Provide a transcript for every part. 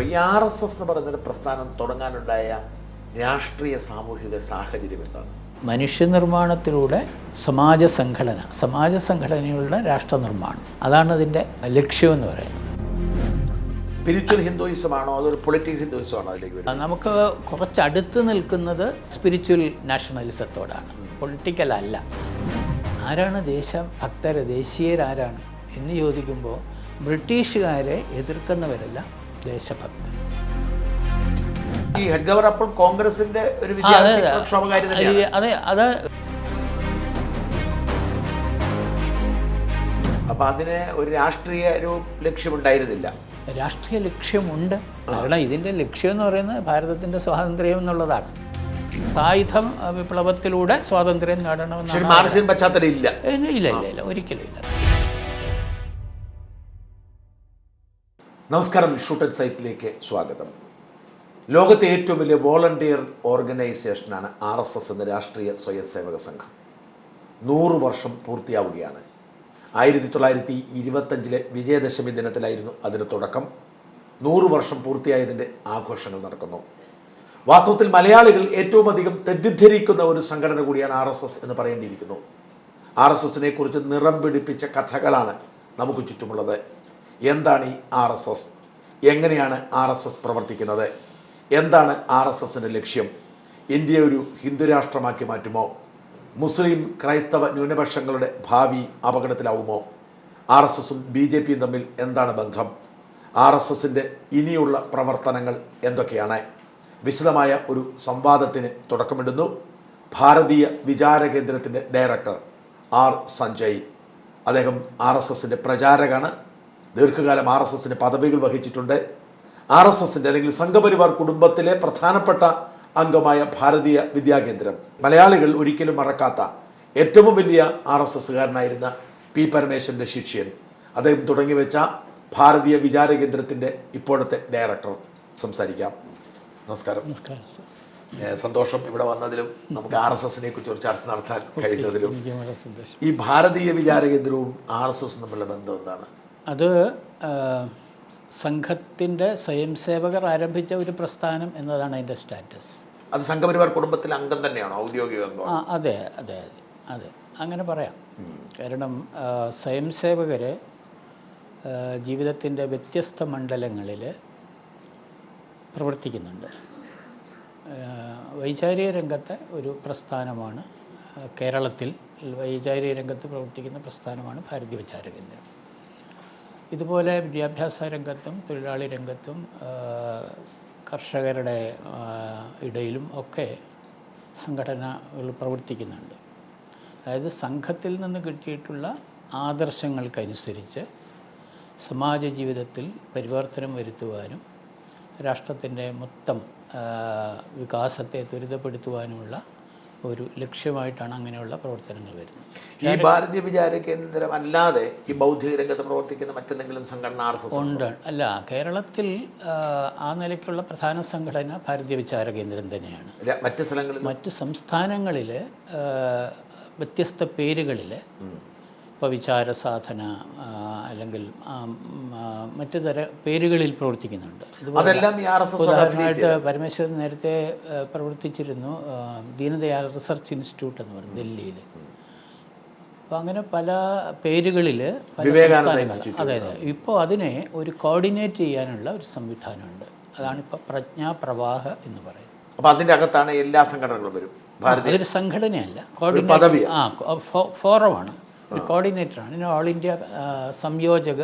ഈ R S S എന്ന് പറയുന്നൊരു പ്രസ്ഥാനം തുടങ്ങാനുണ്ടായ രാഷ്ട്രീയ സാമൂഹിക സാഹചര്യം എന്താണ്? മനുഷ്യനിർമ്മാണത്തിലൂടെ സമാജ സംഘടന സമാജ സംഘടനയുള്ള രാഷ്ട്ര നിർമ്മാണം അതാണ് അതിന്റെ ലക്ഷ്യമെന്ന് പറയുന്നത്. സ്പിരിച്വൽ ഹിന്ദുയിസമാണോ അതൊരു പൊളിറ്റിക്കൽ ഹിന്ദുയിസമാണോ അതിലേക്ക് നമുക്ക് കുറച്ച് അടുത്ത് നിൽക്കുന്നത് സ്പിരിച്വൽ നാഷണലിസത്തോടാണ് പൊളിറ്റിക്കൽ അല്ല. ആരാണ് ദേശഭക്തർ ദേശീയരാരാണ് എന്ന് ചോദിക്കുമ്പോൾ ബ്രിട്ടീഷുകാരെ എതിർക്കുന്നവരല്ല ദേശഭക്തർ ഈ ഹെഡ്ഗവർ അപ്പോൾ കോൺഗ്രസിന്റെ ഒരു അതെ, അതെ. അപ്പൊ അതിന് ഒരു രാഷ്ട്രീയ ഒരു ലക്ഷ്യമുണ്ടായിരുന്നില്ല. രാഷ്ട്രീയ ലക്ഷ്യമുണ്ട്. കാരണം ഇതിന്റെ ലക്ഷ്യം എന്ന് പറയുന്നത് ഭാരതത്തിന്റെ സ്വാതന്ത്ര്യം എന്നുള്ളതാണ്. സായുധം വിപ്ലവത്തിലൂടെ സ്വാതന്ത്ര്യം നേടണമെന്ന് നേടണമെന്നാണ് മാർക്സിയൻ പശ്ചാത്തലം ഇല്ല. ഇല്ല ഇല്ല ഇല്ല ഒരിക്കലും ഇല്ല. നമസ്കാരം ഷൂട്ടഡ് സൈറ്റിലേക്ക് സ്വാഗതം. ലോകത്തെ ഏറ്റവും വലിയ വോളണ്ടിയർ ഓർഗനൈസേഷനാണ് ആർ എസ് എസ് എന്ന രാഷ്ട്രീയ സ്വയംസേവക സംഘം. നൂറ് വർഷം പൂർത്തിയാവുകയാണ്. ആയിരത്തി തൊള്ളായിരത്തി ഇരുപത്തഞ്ചിലെ വിജയദശമി ദിനത്തിലായിരുന്നു അതിന് തുടക്കം. നൂറ് വർഷം പൂർത്തിയായതിന്റെ ആഘോഷങ്ങൾ നടക്കുന്നു. വാസ്തവത്തിൽ മലയാളികൾ ഏറ്റവും അധികം തെറ്റിദ്ധരിക്കുന്ന ഒരു സംഘടന കൂടിയാണ് ആർ എസ് എസ് എന്ന് പറയേണ്ടിയിരിക്കുന്നു. ആർ എസ് എസിനെ കുറിച്ച് നിറം പിടിപ്പിച്ച കഥകളാണ് നമുക്ക് ചുറ്റുമുള്ളത്. എന്താണ് ഈ ആർ എസ് എസ്? എങ്ങനെയാണ് ആർ എസ് എസ് പ്രവർത്തിക്കുന്നത്? എന്താണ് ആർ എസ് എസിന്റെ ലക്ഷ്യം? ഇന്ത്യ ഒരു ഹിന്ദുരാഷ്ട്രമാക്കി മാറ്റുമോ? മുസ്ലിം ക്രൈസ്തവ ന്യൂനപക്ഷങ്ങളുടെ ഭാവി അപകടത്തിലാവുമോ? ആർ എസ് എസും ബി ജെ പിയും തമ്മിൽ എന്താണ് ബന്ധം? ആർ എസ് എസിന്റെ ഇനിയുള്ള പ്രവർത്തനങ്ങൾ എന്തൊക്കെയാണ്? വിശദമായ ഒരു സംവാദത്തിന് തുടക്കമിടുന്നു. ഭാരതീയ വിചാര കേന്ദ്രത്തിന്റെ ഡയറക്ടർ ആർ സഞ്ജയ്. അദ്ദേഹം ആർ എസ് എസിന്റെ പ്രചാരകാണ് ദീർഘകാലം ആർ എസ് എസിന് പദവികൾ വഹിച്ചിട്ടുണ്ട്. ആർ എസ് എസിന്റെ അല്ലെങ്കിൽ സംഘപരിവാർ കുടുംബത്തിലെ പ്രധാനപ്പെട്ട അംഗമായ ഭാരതീയ വിദ്യാകേന്ദ്രം. മലയാളികൾ ഒരിക്കലും മറക്കാത്ത ഏറ്റവും വലിയ ആർ എസ് എസ്സുകാരനായിരുന്ന പി പരമേശ്വരന്റെ ശിഷ്യൻ. അദ്ദേഹം തുടങ്ങി വെച്ച ഭാരതീയ വിചാര കേന്ദ്രത്തിന്റെ ഇപ്പോഴത്തെ ഡയറക്ടർ. സംസാരിക്കാം. നമസ്കാരം. സന്തോഷം ഇവിടെ വന്നതിലും നമുക്ക് ആർ എസ് എസിനെ കുറിച്ച് ഒരു ചർച്ച നടത്താൻ കഴിയുന്നതിലും ഈ ഭാരതീയ വിചാര കേന്ദ്രവും ആർ എസ് എസും തമ്മിലുള്ള ബന്ധം എന്താണ്? അത് സംഘത്തിന്റെ സ്വയംസേവകർ ആരംഭിച്ച ഒരു പ്രസ്ഥാനം എന്നതാണ് അതിന്റെ സ്റ്റാറ്റസ്. അത് സംഘപരിവാർ കുടുംബത്തിലെ അംഗം തന്നെയാണോ? ഔദ്യോഗിക അംഗം ആ അതെ അതെ അതെ. അതെ അങ്ങനെ പറയാം. കാരണം സ്വയം സ്വയംസേവകർ ജീവിതത്തിന്റെ വ്യത്യസ്ത മണ്ഡലങ്ങളിൽ പ്രവർത്തിക്കുന്നുണ്ട്. വൈചാരിക രംഗത്തെ ഒരു പ്രസ്ഥാനമാണ് കേരളത്തിൽ വൈചാരിക രംഗത്ത് പ്രവർത്തിക്കുന്ന പ്രസ്ഥാനമാണ് ഭാരതീയ വിചാര കേന്ദ്രം. ഇതുപോലെ വിദ്യാഭ്യാസ രംഗത്തും തൊഴിലാളി രംഗത്തും കർഷകരുടെ ഇടയിലും ഒക്കെ സംഘടനകൾ പ്രവർത്തിക്കുന്നുണ്ട്. അതായത് സംഘത്തിൽ നിന്ന് കിട്ടിയിട്ടുള്ള ആദർശങ്ങൾക്കനുസരിച്ച് സമാജ ജീവിതത്തിൽ പരിവർത്തനം വരുത്തുവാനും രാഷ്ട്രത്തിന്റെ മൊത്തം വികാസത്തെ ത്വരിതപ്പെടുത്തുവാനുമുള്ള ഒരു ലക്ഷ്യമായിട്ടാണ് അങ്ങനെയുള്ള പ്രവർത്തനങ്ങൾ വരുന്നത്. ഈ ഭാരതീയ വിചാര കേന്ദ്രം അല്ലാതെ ഈ ബൗദ്ധിക രംഗത്ത് പ്രവർത്തിക്കുന്ന മറ്റെന്തെങ്കിലും സംഘടന ആർ എസ് ഉണ്ട്? അല്ല കേരളത്തിൽ ആ, നിലയ്ക്കുള്ള പ്രധാന സംഘടന ഭാരതീയ വിചാര കേന്ദ്രം തന്നെയാണ്. മറ്റ് സ്ഥലങ്ങളിൽ മറ്റ് സംസ്ഥാനങ്ങളിൽ വ്യത്യസ്ത പേരുകളിൽ ഇപ്പോൾ വിചാര സാധന ആ, അല്ലെങ്കിൽ മറ്റു തര പേരുകളിൽ പ്രവർത്തിക്കുന്നുണ്ട്. അതെല്ലാം ഉദാഹരണമായിട്ട് പരമേശ്വരൻ നേരത്തെ പ്രവർത്തിച്ചിരുന്നു ദീനദയാൽ റിസർച്ച് ഇൻസ്റ്റിറ്റ്യൂട്ട് എന്ന് പറയും ഡൽഹിയിൽ അപ്പോൾ അങ്ങനെ പല പേരുകളിൽ വിവേകാനന്ദ അതെ അതെ. ഇപ്പോൾ അതിനെ ഒരു കോർഡിനേറ്റ് ചെയ്യാനുള്ള ഒരു സംവിധാനമുണ്ട്. അതാണ് അതാണിപ്പോൾ പ്രജ്ഞാപ്രവാഹ എന്ന് പറയുന്നത്. അപ്പോൾ അതിന്റെ അകത്താണ് എല്ലാ സംഘടനകളും വരും. അതൊരു സംഘടനയല്ല. കോർഡിനേറ്റ് ആ ഫോറമാണ്. ഒരു കോർഡിനേറ്ററാണ്. ഇനി ഓൾ ഇന്ത്യ സംയോജക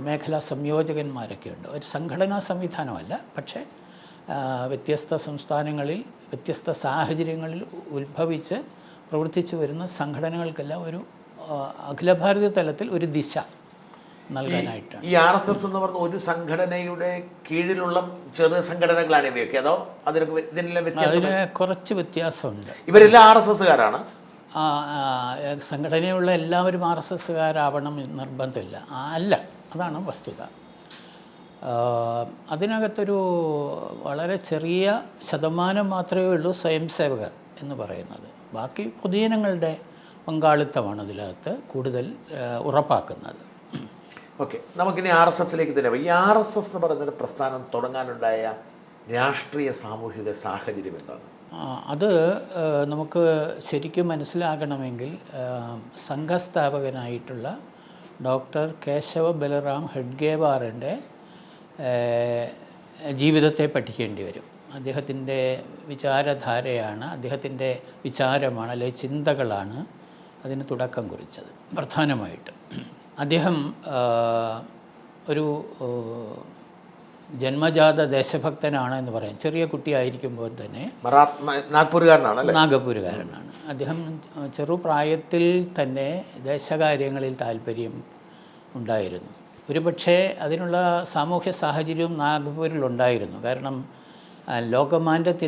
മേഖലാ സംയോജകന്മാരൊക്കെ ഉണ്ട്. ഒരു സംഘടനാ സംവിധാനമല്ല പക്ഷേ വ്യത്യസ്ത സംസ്ഥാനങ്ങളിൽ വ്യത്യസ്ത സാഹചര്യങ്ങളിൽ ഉത്ഭവിച്ച് പ്രവർത്തിച്ചു വരുന്ന സംഘടനകൾക്കെല്ലാം ഒരു അഖില ഭാരതീയ തലത്തിൽ ഒരു ദിശ നൽകാനായിട്ടാണ്. ഈ ആർ എസ് എസ് എന്ന് പറഞ്ഞ ഒരു സംഘടനയുടെ കീഴിലുള്ള ചെറിയ സംഘടനകളാണ് ഇവയൊക്കെ അതോ അതിനൊക്കെ വ്യ- ഇതിനെല്ലാം അതിന് കുറച്ച് വ്യത്യാസമുണ്ട്. ഇവരെല്ലാം ആർ എസ് എസ്സുകാരാണ് സംഘടനയുള്ള എല്ലാവരും ആർ എസ് എസ്സുകാരാവണം നിർബന്ധമില്ല. അല്ല അതാണ് വസ്തുത. അതിനകത്തൊരു വളരെ ചെറിയ ശതമാനം മാത്രമേ ഉള്ളൂ സ്വയം സേവകർ എന്ന് പറയുന്നത്. ബാക്കി പൊതുജനങ്ങളുടെ പങ്കാളിത്തമാണ് ഇതിനകത്ത് കൂടുതൽ ഉറപ്പാക്കുന്നത്. ഓക്കെ നമുക്കിനി ആർ എസ് എസിലേക്ക് തന്നെ ഈ ആർ എസ് എസ് എന്ന് പറയുന്നൊരു പ്രസ്ഥാനം തുടങ്ങാനുണ്ടായ രാഷ്ട്രീയ സാമൂഹിക സാഹചര്യം എന്താണ്? അത് നമുക്ക് ശരിക്കും മനസ്സിലാകണമെങ്കിൽ സംഘസ്ഥാപകനായിട്ടുള്ള ഡോക്ടർ കേശവ ബലറാം ഹെഡ്ഗേവാറിന്റെ ജീവിതത്തെ പഠിക്കേണ്ടി വരും. അദ്ദേഹത്തിന്റെ വിചാരധാരയാണ് അദ്ദേഹത്തിന്റെ വിചാരമാണ് അല്ലെങ്കിൽ ചിന്തകളാണ് അതിന് തുടക്കം കുറിച്ചത് പ്രധാനമായിട്ട്. അദ്ദേഹം ഒരു ജന്മജാത ദേശഭക്തനാണ് എന്ന് പറയാം. ചെറിയ കുട്ടിയായിരിക്കുമ്പോൾ തന്നെ നാഗ്പൂരുകാരനാണ് നാഗപൂരുകാരനാണ്. അദ്ദേഹം ചെറുപ്രായത്തിൽ തന്നെ ദേശകാര്യങ്ങളിൽ താല്പര്യം ഉണ്ടായിരുന്നു. ഒരുപക്ഷെ അതിനുള്ള സാമൂഹ്യ സാഹചര്യവും നാഗ്പൂരിലുണ്ടായിരുന്നു കാരണം ആ,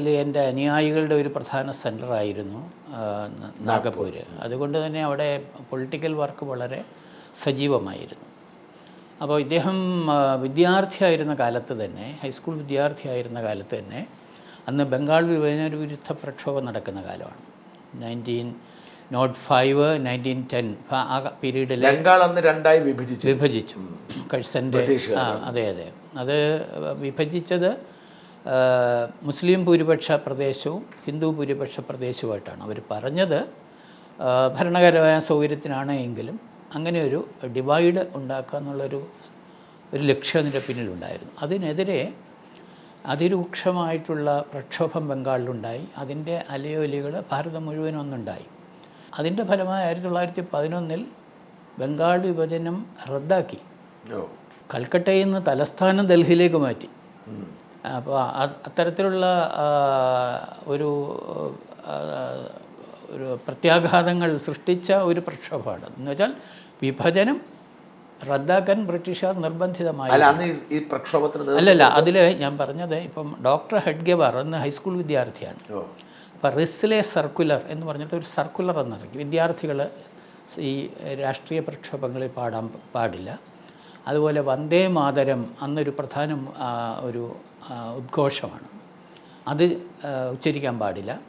എന്റെ അനുയായികളുടെ ഒരു പ്രധാന സെന്ററായിരുന്നു നാഗപൂര്. അതുകൊണ്ട് തന്നെ അവിടെ പൊളിറ്റിക്കൽ വർക്ക് വളരെ സജീവമായിരുന്നു. അപ്പോൾ ഇദ്ദേഹം വിദ്യാർത്ഥിയായിരുന്ന കാലത്ത് തന്നെ ഹൈസ്കൂൾ വിദ്യാർത്ഥിയായിരുന്ന കാലത്ത് തന്നെ അന്ന് ബംഗാൾ വിഭജന വിരുദ്ധ പ്രക്ഷോഭം നടക്കുന്ന കാലമാണ്. Nineteen nought five nineteen ten ആ പീരീഡിൽ ബംഗാൾ അന്ന് രണ്ടായി വിഭജിച്ചു. വിഭജിച്ചു. കഴ്സന്റെ ആ അതെ അതെ. അത് വിഭജിച്ചത് മുസ്ലിം ഭൂരിപക്ഷ പ്രദേശവും ഹിന്ദു ഭൂരിപക്ഷ പ്രദേശവുമായിട്ടാണ്. അവർ പറഞ്ഞത് ഭരണകരമായ സൗകര്യത്തിനാണ് എങ്കിലും അങ്ങനെ ഒരു ഡിവൈഡ് ഉണ്ടാക്കുക എന്നുള്ളൊരു ഒരു ലക്ഷ്യം അതിന്റെ പിന്നിലുണ്ടായിരുന്നു. അതിനെതിരെ അതിരൂക്ഷമായിട്ടുള്ള പ്രക്ഷോഭം ബംഗാളിലുണ്ടായി. അതിന്റെ അലയോലികൾ ഭാരതം മുഴുവനും ഒന്നുണ്ടായി. അതിന്റെ ഫലമായി ആയിരത്തി തൊള്ളായിരത്തി പതിനൊന്നിൽ ബംഗാൾ വിഭജനം റദ്ദാക്കി. കൽക്കട്ടയിൽ നിന്ന് തലസ്ഥാനം ഡൽഹിയിലേക്ക് മാറ്റി. അപ്പോൾ അത്തരത്തിലുള്ള ഒരു ഒരു പ്രത്യാഘാതങ്ങൾ സൃഷ്ടിച്ച ഒരു പ്രക്ഷോഭമാണ്. എന്ന് വെച്ചാൽ വിഭജനം റദ്ദാക്കാൻ ബ്രിട്ടീഷുകാർ നിർബന്ധിതമായി. അല്ല അന്ന് ഈ- പ്രക്ഷോഭത്തിന് അല്ലല്ല അതിൽ ഞാൻ പറഞ്ഞത് ഇപ്പം ഡോക്ടർ ഹെഡ്ഗെവാർ അന്ന് ഹൈസ്കൂൾ വിദ്യാർത്ഥിയാണ്. അപ്പം അപ്പോൾ റിസ്ലെ സർക്കുലർ എന്ന് പറഞ്ഞിട്ട് ഒരു സർക്കുലർ എന്നിറങ്ങി വിദ്യാർത്ഥികൾ ഈ രാഷ്ട്രീയ പ്രക്ഷോഭങ്ങളിൽ പാടാൻ പാടില്ല. അതുപോലെ വന്ദേ മാതരം അന്നൊരു പ്രധാന ഒരു ഉദ്ഘോഷമാണ്. അത് ഉച്ചരിക്കാൻ പാടില്ല.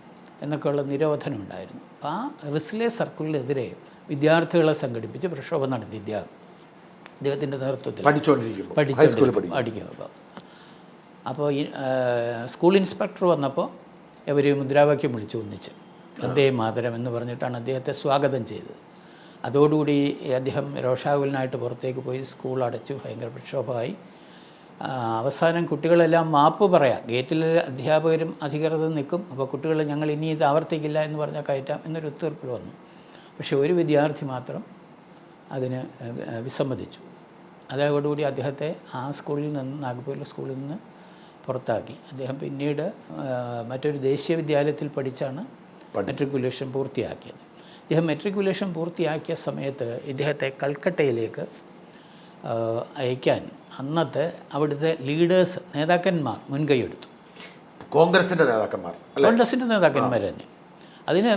എന്നൊക്കെയുള്ള നിരോധനം ഉണ്ടായിരുന്നു. ആ റിസ്ലെ സർക്കിളിനെതിരെ വിദ്യാർത്ഥികളെ സംഘടിപ്പിച്ച് പ്രക്ഷോഭം നടത്തി ഇദ്ദേഹം അദ്ദേഹത്തിന്റെ നേതൃത്വത്തിൽ പഠിച്ചുകൊണ്ടിരിക്കും പഠിച്ചു അപ്പോൾ അപ്പോൾ സ്കൂൾ ഇൻസ്പെക്ടർ വന്നപ്പോൾ ഇവർ മുദ്രാവാക്യം വിളിച്ചു ഒന്നിച്ച്. വന്ദേ മാതരം എന്ന് പറഞ്ഞിട്ടാണ് അദ്ദേഹത്തെ സ്വാഗതം ചെയ്തത്. അതോടുകൂടി അദ്ദേഹം രോഷാകുലനായിട്ട് പുറത്തേക്ക് പോയി സ്കൂൾ അടച്ചു. ഭയങ്കര പ്രക്ഷോഭമായി. അവസാനം കുട്ടികളെല്ലാം മാപ്പ് പറയാം. ഗേറ്റിൽ അധ്യാപകരും അധികൃതരും നിൽക്കും. അപ്പോൾ കുട്ടികൾ ഞങ്ങൾ ഇനി ഇത് ആവർത്തിക്കില്ല എന്ന് പറഞ്ഞാൽ കയറ്റാം എന്നൊരു ഒത്തുതീർപ്പിൽ വന്നു. പക്ഷേ ഒരു വിദ്യാർത്ഥി മാത്രം അതിന് വിസമ്മതിച്ചു. അതോടുകൂടി അദ്ദേഹത്തെ ആ സ്കൂളിൽ നിന്ന് നാഗ്പൂരിലെ സ്കൂളിൽ നിന്ന് പുറത്താക്കി. അദ്ദേഹം പിന്നീട് മറ്റൊരു ദേശീയ വിദ്യാലയത്തിൽ പഠിച്ചാണ് മെട്രിക്കുലേഷൻ പൂർത്തിയാക്കിയത്. ഇദ്ദേഹം മെട്രിക്കുലേഷൻ പൂർത്തിയാക്കിയ സമയത്ത് ഇദ്ദേഹത്തെ കൽക്കട്ടയിലേക്ക് അയക്കാൻ അന്നത്തെ അവിടുത്തെ ലീഡേഴ്സ് നേതാക്കന്മാർ മുൻകൈയെടുത്തു. കോൺഗ്രസിന്റെ നേതാക്കന്മാർ കോൺഗ്രസിന്റെ നേതാക്കന്മാർ തന്നെ. അതിന്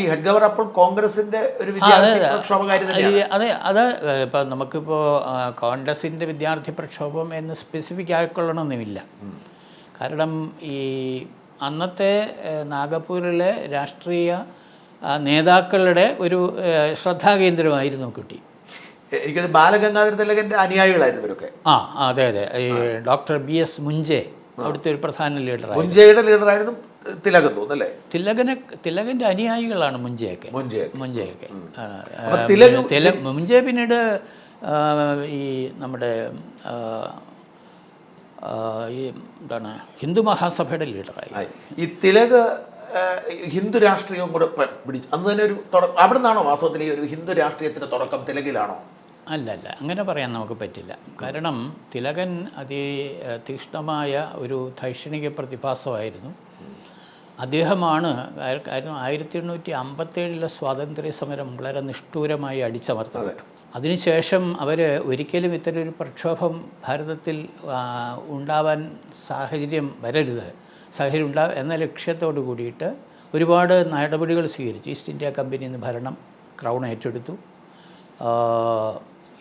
ഈ ഹെഡ് ഗവർ അപ്പോൾ കോൺഗ്രസിന്റെ ഒരു അതെ, അതെ. ഇപ്പം നമുക്കിപ്പോൾ കോൺഗ്രസിന്റെ വിദ്യാർത്ഥി പ്രക്ഷോഭം എന്ന് സ്പെസിഫിക് ആയിക്കൊള്ളണമെന്നുമില്ല കാരണം ഈ അന്നത്തെ നാഗപ്പൂരിലെ രാഷ്ട്രീയ നേതാക്കളുടെ ഒരു ശ്രദ്ധാകേന്ദ്രമായിരുന്നു കുട്ടി. എനിക്കത് ബാലഗംഗാധര തിലകന്റെ അനുയായികളായിരുന്നു ഇവരൊക്കെ. ആ അതെ അതെ. ഈ ഡോക്ടർ ബി എസ് മുൻജെ അവിടുത്തെ ഒരു പ്രധാന ലീഡർ മുൻജയുടെ ലീഡറായിരുന്നു തിലകൻ തോന്നല്ലേ തിലകനെ തിലകന്റെ അനുയായികളാണ് മുഞ്ചയൊക്കെ. മുൻജയ മുഞ്ചയൊക്കെ. ആ, തിലക് തില പിന്നീട് ഈ നമ്മുടെ ഈ എന്താണ് ഹിന്ദു മഹാസഭയുടെ ലീഡറായി. ഈ തിലക് ഹിന്ദു രാഷ്ട്രീയവും കൂടെ പിടിച്ചു അന്ന് തന്നെ ഒരു അവിടെ നിന്നാണോ വാസ്തവത്തിൽ ഈ ഒരു ഹിന്ദു രാഷ്ട്രീയത്തിന്റെ തുടക്കം തിലകിലാണോ? അല്ല അല്ല അങ്ങനെ പറയാൻ നമുക്ക് പറ്റില്ല. കാരണം തിലകൻ അതി തീക്ഷ്ണമായ ഒരു ധൈഷണിക പ്രതിഭാസമായിരുന്നു. അദ്ദേഹമാണ് കാരണം ആയിരത്തി എണ്ണൂറ്റി അമ്പത്തേഴിലെ സ്വാതന്ത്ര്യ സമരം വളരെ നിഷ്ഠൂരമായി അടിച്ചമർത്തപ്പെട്ടു. അതിനുശേഷം അവർ ഒരിക്കലും ഇത്തരം ഒരു പ്രക്ഷോഭം ഭാരതത്തിൽ ഉണ്ടാവാൻ സാഹചര്യം വരരുത്. സാഹചര്യം ഉണ്ടാ എന്ന ലക്ഷ്യത്തോടു കൂടിയിട്ട് ഒരുപാട് നടപടികൾ സ്വീകരിച്ചു. ഈസ്റ്റ് ഇന്ത്യ കമ്പനിയിൽ നിന്ന് ഭരണം ക്രൗൺ ഏറ്റെടുത്തു.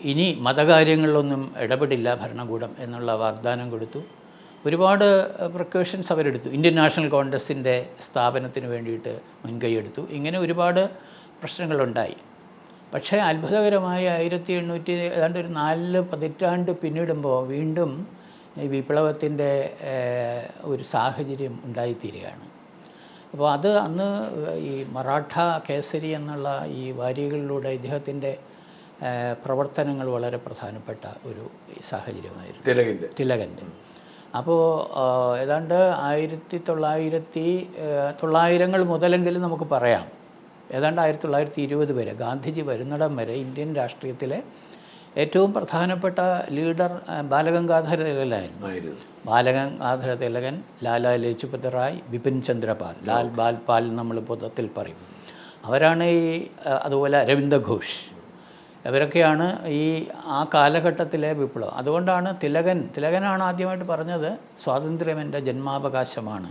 ഇനി മതകാര്യങ്ങളിലൊന്നും ഇടപെടില്ല ഭരണകൂടം എന്നുള്ള വാഗ്ദാനം കൊടുത്തു. ഒരുപാട് പ്രിക്കോഷൻസ് അവരെടുത്തു. ഇന്ത്യൻ നാഷണൽ കോൺഗ്രസിന്റെ സ്ഥാപനത്തിന് വേണ്ടിയിട്ട് മുൻകൈയെടുത്തു ഇങ്ങനെ ഒരുപാട് പ്രശ്നങ്ങളുണ്ടായി. പക്ഷേ അത്ഭുതകരമായി ആയിരത്തി എണ്ണൂറ്റി ഏതാണ്ട് ഒരു നാല് പതിറ്റാണ്ട് പിന്നിടുമ്പോൾ വീണ്ടും ഈ വിപ്ലവത്തിന്റെ ഒരു സാഹചര്യം ഉണ്ടായിത്തീരുകയാണ്. അപ്പോൾ അത് അന്ന് ഈ മറാഠ കേസരി എന്നുള്ള ഈ വാരികളിലൂടെ ഇദ്ദേഹത്തിന്റെ പ്രവർത്തനങ്ങൾ വളരെ പ്രധാനപ്പെട്ട ഒരു സാഹചര്യമായിരുന്നു. തിലകന്റെ. തിലകന്റെ. അപ്പോൾ ഏതാണ്ട് ആയിരത്തി തൊള്ളായിരത്തി തൊള്ളായിരങ്ങൾ മുതലെങ്കിലും നമുക്ക് പറയാം. ഏതാണ്ട് ആയിരത്തി തൊള്ളായിരത്തി ഇരുപത് വരെ ഗാന്ധിജി വരുന്നിടം വരെ ഇന്ത്യൻ രാഷ്ട്രീയത്തിലെ ഏറ്റവും പ്രധാനപ്പെട്ട ലീഡർ ബാലഗംഗാധര തിലകനായിരുന്നു ബാലഗംഗാധര തിലകൻ ലാലാ ലജ്പത് റായ് ബിപിൻ ചന്ദ്രപാൽ ലാൽ ബാൽ പാൽ നമ്മൾ പൊതുത്തിൽ പറയും. അവരാണ് ഈ അതുപോലെ അരവിന്ദ ഘോഷ്. ഇവരൊക്കെയാണ് ഈ ആ കാലഘട്ടത്തിലെ വിപ്ലവം. അതുകൊണ്ടാണ് തിലകൻ തിലകനാണ് ആദ്യമായിട്ട് പറഞ്ഞത് സ്വാതന്ത്ര്യം എന്റെ ജന്മാവകാശമാണ്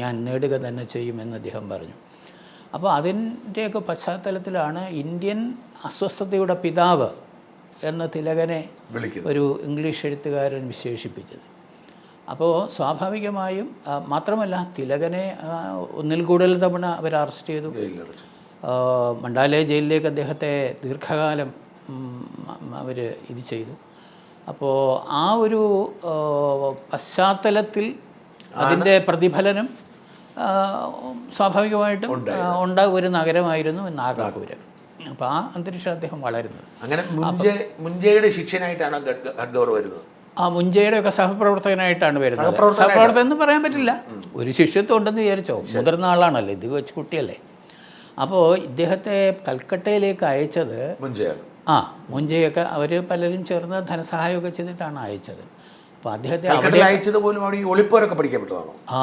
ഞാൻ നേടുക തന്നെ ചെയ്യുമെന്ന് അദ്ദേഹം പറഞ്ഞു. അപ്പോൾ അതിന്റെയൊക്കെ പശ്ചാത്തലത്തിലാണ് ഇന്ത്യൻ അസ്വസ്ഥതയുടെ പിതാവ് എന്ന തിലകനെ ഒരു ഇംഗ്ലീഷ് എഴുത്തുകാരൻ വിശേഷിപ്പിച്ചത്. അപ്പോൾ സ്വാഭാവികമായും മാത്രമല്ല തിലകനെ ഒന്നിൽ കൂടുതൽ തവണ അവർ അറസ്റ്റ് ചെയ്തു. മണ്ടാലയ ജയിലിലേക്ക് അദ്ദേഹത്തെ ദീർഘകാലം അവർ ഇത് ചെയ്തു. അപ്പോൾ ആ ഒരു പശ്ചാത്തലത്തിൽ അതിന്റെ പ്രതിഫലനം സ്വാഭാവികമായിട്ടും ഉണ്ടാകും ഉണ്ട ഒരു നഗരമായിരുന്നു നാഗാപൂരം. അപ്പോൾ ആ അന്തരീക്ഷം അദ്ദേഹം വളരുന്നത്. അങ്ങനെ ശിഷ്യനായിട്ടാണ് ഗഡ്- വരുന്നത്. ആ മുഞ്ചയുടെ ഒക്കെ സഹപ്രവർത്തകനായിട്ടാണ് വരുന്നത്. സഹപ്രവർത്തകൻ എന്ന് പറയാൻ പറ്റില്ല. ഒരു ശിഷ്യത്വം ഉണ്ടെന്ന് വിചാരിച്ചോ. മുതിർന്ന ആളാണല്ലോ. ഇത് വെച്ച് കുട്ടിയല്ലേ അപ്പോൾ ഇദ്ദേഹത്തെ കൽക്കട്ടയിലേക്ക് അയച്ചത് ആ മുഞ്ചയൊക്കെ അവർ പലരും ചേർന്ന് ധനസഹായമൊക്കെ ചെയ്തിട്ടാണ് അയച്ചത്. അപ്പോൾ അദ്ദേഹത്തെ അവിടെ അയച്ചത് പോലും അവിടെ ഈ ഒളിപ്പോരൊക്കെ പഠിക്കാൻ പറ്റുന്നതാണോ ആ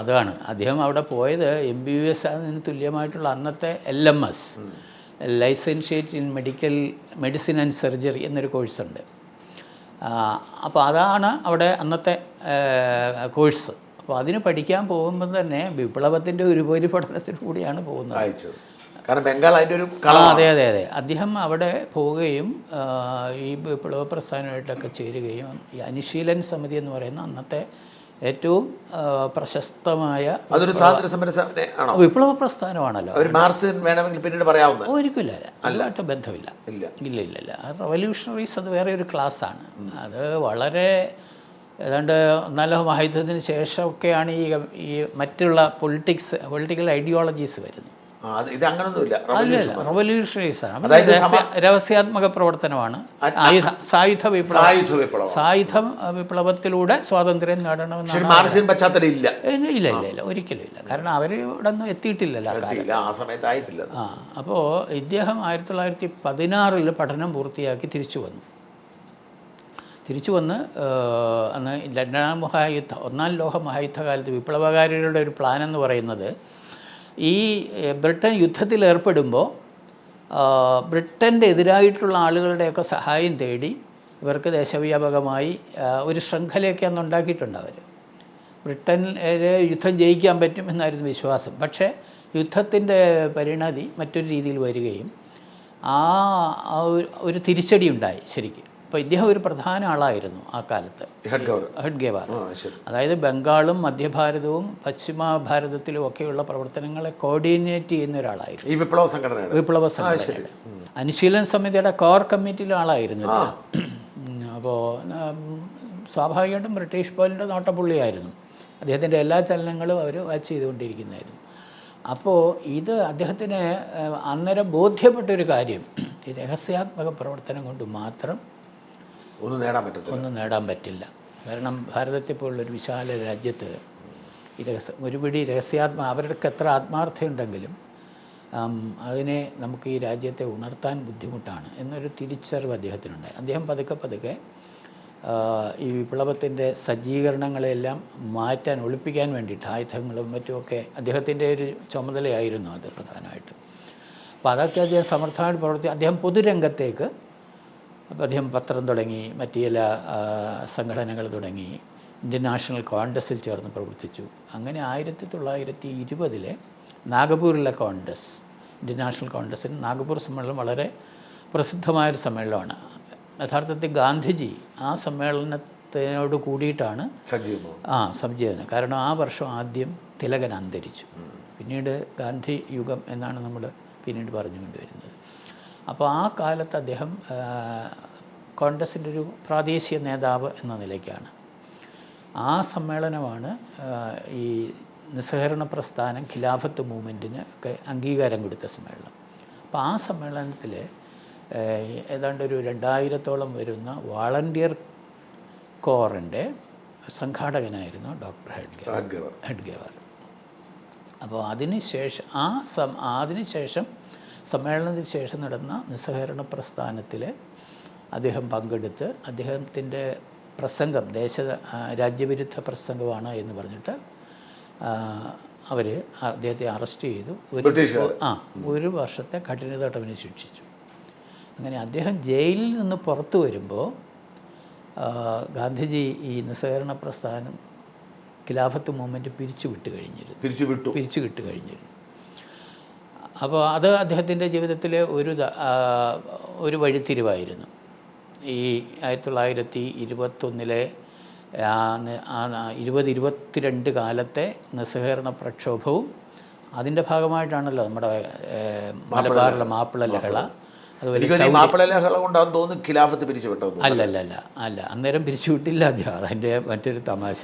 അതാണ്. അദ്ദേഹം അവിടെ പോയത് എം ബി ബി എസ് അതിന് തുല്യമായിട്ടുള്ള അന്നത്തെ L M S licentiate in medical medicine and surgery എന്നൊരു കോഴ്സുണ്ട്. അപ്പോൾ അതാണ് അവിടെ അന്നത്തെ കോഴ്സ്. അപ്പോൾ അതിന് പഠിക്കാൻ പോകുമ്പോൾ തന്നെ വിപ്ലവത്തിന്റെ ഒരു പഠനത്തിൽ കൂടിയാണ് പോകുന്നത് കാരണം ബംഗാൾ അതിന്റെ ഒരു അതെ അതെ അതെ. അദ്ദേഹം അവിടെ പോവുകയും ഈ വിപ്ലവ പ്രസ്ഥാനമായിട്ടൊക്കെ ചേരുകയും ഈ അനുശീലൻ സമിതി എന്ന് പറയുന്ന അന്നത്തെ ഏറ്റവും പ്രശസ്തമായ അതൊരു സ്വാതന്ത്ര്യ സമര വിപ്ലവ പ്രസ്ഥാനമാണല്ലോ. ഒരു വേണമെങ്കിൽ പിന്നീട് അതുമായിട്ട് ബന്ധമില്ല. ഇല്ല. ഇല്ല ഇല്ല ഇല്ല. റവല്യൂഷണറീസ് അത് വേറെ ഒരു ക്ലാസ്സാണ് അത് വളരെ ഏതാണ്ട് ഒന്നാലോ മഹായുദ്ധത്തിന് ശേഷമൊക്കെയാണ് ഈ ഈ മറ്റുള്ള പൊളിറ്റിക്സ് പൊളിറ്റിക്കൽ ഐഡിയോളജീസ് വരുന്നത്. ഇത് അങ്ങനൊന്നുമില്ല. റവല്യൂഷണറീസ് അതായത് രഹസ്യ- രഹസ്യാത്മക പ്രവർത്തനമാണ്. സായുധ വിപ്ലവം. സായുധ വിപ്ലവം. സായുധ വിപ്ലവത്തിലൂടെ സ്വാതന്ത്ര്യം നേടണമെന്ന് മാർസിയൻ പശ്ചാത്തലം ഇല്ല ഇല്ല ഇല്ല ഇല്ല ഒരിക്കലും ഇല്ല. കാരണം അവർ ഇവിടെ ഒന്നും എത്തിയിട്ടില്ലല്ലോ ആ സമയത്തായിട്ടില്ല ആ അപ്പോൾ ഇദ്ദേഹം ആയിരത്തി തൊള്ളായിരത്തി പതിനാറിൽ പഠനം പൂർത്തിയാക്കി തിരിച്ചു വന്നു. തിരിച്ചു വന്ന് അന്ന് രണ്ടാം മഹായുദ്ധ ഒന്നാം ലോക മഹായുദ്ധകാലത്ത് വിപ്ലവകാരികളുടെ ഒരു പ്ലാൻ എന്ന് പറയുന്നത് ഈ ബ്രിട്ടൻ യുദ്ധത്തിൽ ഏർപ്പെടുമ്പോൾ ബ്രിട്ടന്റെ എതിരായിട്ടുള്ള ആളുകളുടെയൊക്കെ സഹായം തേടി ഇവർക്ക് ദേശവ്യാപകമായി ഒരു ശൃംഖലയൊക്കെ അന്ന് ഉണ്ടാക്കിയിട്ടുണ്ട് അവർ ബ്രിട്ടനിലെ യുദ്ധം ജയിക്കാൻ പറ്റും എന്നായിരുന്നു വിശ്വാസം. പക്ഷേ യുദ്ധത്തിന്റെ പരിണതി മറ്റൊരു രീതിയിൽ വരികയും ആ ഒരു തിരിച്ചടി ഉണ്ടായി ശരിക്കും. അപ്പോൾ ഇദ്ദേഹം ഒരു പ്രധാന ആളായിരുന്നു ആ കാലത്ത്. ഹെഡ് ഗവർ അതായത് ബംഗാളും മധ്യഭാരതവും പശ്ചിമ ഭാരതത്തിലും ഒക്കെയുള്ള പ്രവർത്തനങ്ങളെ കോർഡിനേറ്റ് ചെയ്യുന്ന ഒരാളായിരുന്നു. ഈ വിപ്ലവ സംഘടന വിപ്ലവ സംഘടന അനുശീലൻ സമിതിയുടെ കോർ കമ്മിറ്റിയിലെ ആളായിരുന്നു അപ്പോൾ സ്വാഭാവികമായിട്ടും ബ്രിട്ടീഷ് പോലിന്റെ നോട്ടപ്പുള്ളിയായിരുന്നു. അദ്ദേഹത്തിന്റെ എല്ലാ ചലനങ്ങളും അവർ വാച്ച് ചെയ്തുകൊണ്ടിരിക്കുന്നതായിരുന്നു. അപ്പോൾ ഇത് അദ്ദേഹത്തിന് അന്നേരം ബോധ്യപ്പെട്ടൊരു കാര്യം. ഈ രഹസ്യാത്മക പ്രവർത്തനം കൊണ്ട് മാത്രം ഒന്നും നേടാൻ പറ്റത്തില്ല. ഒന്നും നേടാൻ പറ്റില്ല. കാരണം ഭാരതത്തെ പോലുള്ളൊരു വിശാല രാജ്യത്ത് ഈ രഹസ്യ ഒരുപിടി രഹസ്യാത്മ അവർക്ക് എത്ര ആത്മാർത്ഥയുണ്ടെങ്കിലും അതിനെ നമുക്ക് ഈ രാജ്യത്തെ ഉണർത്താൻ ബുദ്ധിമുട്ടാണ് എന്നൊരു തിരിച്ചറിവ് അദ്ദേഹത്തിനുണ്ടായി. അദ്ദേഹം പതുക്കെ പതുക്കെ ഈ വിപ്ലവത്തിന്റെ സജ്ജീകരണങ്ങളെല്ലാം മാറ്റാൻ ഒളിപ്പിക്കാൻ വേണ്ടിയിട്ട് ആയുധങ്ങളും മറ്റുമൊക്കെ അദ്ദേഹത്തിന്റെ ഒരു ചുമതലയായിരുന്നു അത് പ്രധാനമായിട്ടും. അപ്പോൾ അതൊക്കെ അദ്ദേഹം സമർത്ഥമായിട്ട് പ്രവർത്തി അദ്ദേഹം പൊതുരംഗത്തേക്ക് അദ്ദേഹം പത്രം തുടങ്ങി മറ്റ് ചില സംഘടനകൾ തുടങ്ങി ഇന്ത്യൻ നാഷണൽ കോൺഗ്രസ്സിൽ ചേർന്ന് പ്രവർത്തിച്ചു. അങ്ങനെ ആയിരത്തി തൊള്ളായിരത്തി ഇരുപതിലെ നാഗപൂരിലെ കോൺഗ്രസ് ഇന്ത്യൻ നാഷണൽ കോൺഗ്രസ്സിന് നാഗപൂർ സമ്മേളനം വളരെ പ്രസിദ്ധമായൊരു സമ്മേളനമാണ്. യഥാർത്ഥത്തിൽ ഗാന്ധിജി ആ സമ്മേളനത്തിനോട് കൂടിയിട്ടാണ് ആ സംജീവനം കാരണം ആ വർഷം ആദ്യം തിലകൻ അന്തരിച്ചു. പിന്നീട് ഗാന്ധി യുഗം എന്നാണ് നമ്മൾ പിന്നീട് പറഞ്ഞുകൊണ്ടുവരുന്നത്. അപ്പോൾ ആ കാലത്ത് അദ്ദേഹം കോൺഗ്രസിന്റെ ഒരു പ്രാദേശിക നേതാവ് എന്ന നിലയ്ക്കാണ്. ആ സമ്മേളനമാണ് ഈ നിസ്സഹകരണ പ്രസ്ഥാനം ഖിലാഫത്ത് മൂവ്മെന്റിന് ഒക്കെ അംഗീകാരം കൊടുത്ത സമ്മേളനം. അപ്പോൾ ആ സമ്മേളനത്തിൽ ഏതാണ്ട് ഒരു രണ്ടായിരത്തോളം വരുന്ന വാളണ്ടിയർ കോറിന്റെ സംഘാടകനായിരുന്നു ഡോക്ടർ ഹെഡ്ഗേവർ. ഹെഡ്ഗേവർ. ഹെഡ്ഗേവാർ. അപ്പോൾ അതിന് ശേഷം ആ സം അതിന് ശേഷം സമ്മേളനത്തിന് ശേഷം നടന്ന നിസ്സഹകരണ പ്രസ്ഥാനത്തിൽ അദ്ദേഹം പങ്കെടുത്ത് അദ്ദേഹത്തിന്റെ പ്രസംഗം ദേശ രാജ്യവിരുദ്ധ പ്രസംഗമാണ് എന്ന് പറഞ്ഞിട്ട് അവർ അദ്ദേഹത്തെ അറസ്റ്റ് ചെയ്തു. ഒരു ആ ഒരു വർഷത്തെ കഠിന തടവിന് ശിക്ഷിച്ചു. അങ്ങനെ അദ്ദേഹം ജയിലിൽ നിന്ന് പുറത്തു വരുമ്പോൾ ഗാന്ധിജി ഈ നിസ്സഹകരണ പ്രസ്ഥാനം ഖിലാഫത്ത് മൂവ്മെന്റ് പിരിച്ചു വിട്ട് കഴിഞ്ഞിരുന്നു. പിരിച്ചു വിട്ടു പിരിച്ചു വിട്ട് കഴിഞ്ഞിരുന്നു. അപ്പോൾ അത് അദ്ദേഹത്തിന്റെ ജീവിതത്തിലെ ഒരു ഒരു വഴിത്തിരിവായിരുന്നു. ഈ ആയിരത്തി തൊള്ളായിരത്തി ഇരുപത്തൊന്നിലെ ഇരുപത് ഇരുപത്തിരണ്ട് കാലത്തെ നിസ്സഹകരണ പ്രക്ഷോഭവും അതിന്റെ ഭാഗമായിട്ടാണല്ലോ നമ്മുടെ മലബാറിലെ മാപ്പിള ലഹള. അതുപോലെ തോന്നുന്നു മാപ്പിള ലഹള കൊണ്ടാന്ന് തോന്നുന്നു ഖിലാഫത്ത് അല്ല അല്ല അല്ല അല്ല അന്നേരം പിരിച്ചുവിട്ടില്ല അദ്ദേഹം. അതിന്റെ മറ്റൊരു തമാശ.